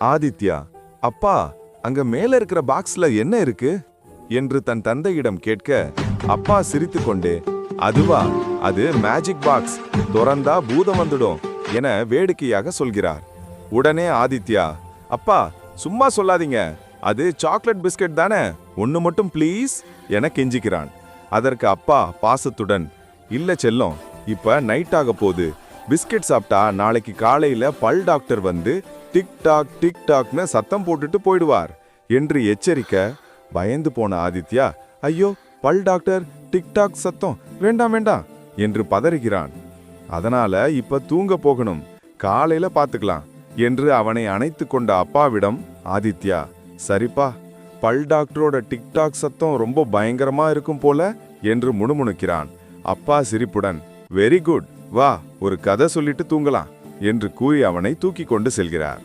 ஆதித்யா அப்பா அங்க மேல இருக்கிற பாக்ஸ்ல என்ன இருக்கு? என்று தன் தந்தையிடம் கேட்க அப்பா சிரித்துக்கொண்டே அதுவா அது மேஜிக் பாக்ஸ் துறந்தா பூதம் வந்துடும் என வேடிக்கையாக சொல்கிறார். உடனே ஆதித்யா அப்பா சும்மா சொல்லாதீங்க அது சாக்லேட் பிஸ்கட் தானே ஒன்று மட்டும் ப்ளீஸ் என கெஞ்சிக்கிறான் அதற்கு அப்பா பாசத்துடன் இல்லை செல்லம் இப்போ நைட் ஆக போகுது பிஸ்கெட் சாப்பிட்டா நாளைக்கு காலையில பல் டாக்டர் வந்து டிக் டாக் டிக் டாக்னு சத்தம் போட்டுட்டு போயிடுவார். என்று எச்சரிக்க பயந்து போன ஆதித்யா ஐயோ பல் டாக்டர் டிக் டாக் சத்தம் வேண்டாம் வேண்டாம் என்று பதறுகிறான். அதனால இப்ப தூங்க போகணும் காலையில பாத்துக்கலாம் என்று அவனை அணைத்து கொண்ட அப்பாவிடம் ஆதித்யா சரிப்பா பல் டாக்டரோட டிக்டாக் சத்தம் ரொம்ப பயங்கரமா இருக்கும் போல என்று முணுமுணுக்கிறான். அப்பா சிரிப்புடன் வெரி குட் வா ஒரு கதை சொல்லிட்டு தூங்கலாம் என்று கூறி அவனை தூக்கி கொண்டு செல்கிறார்.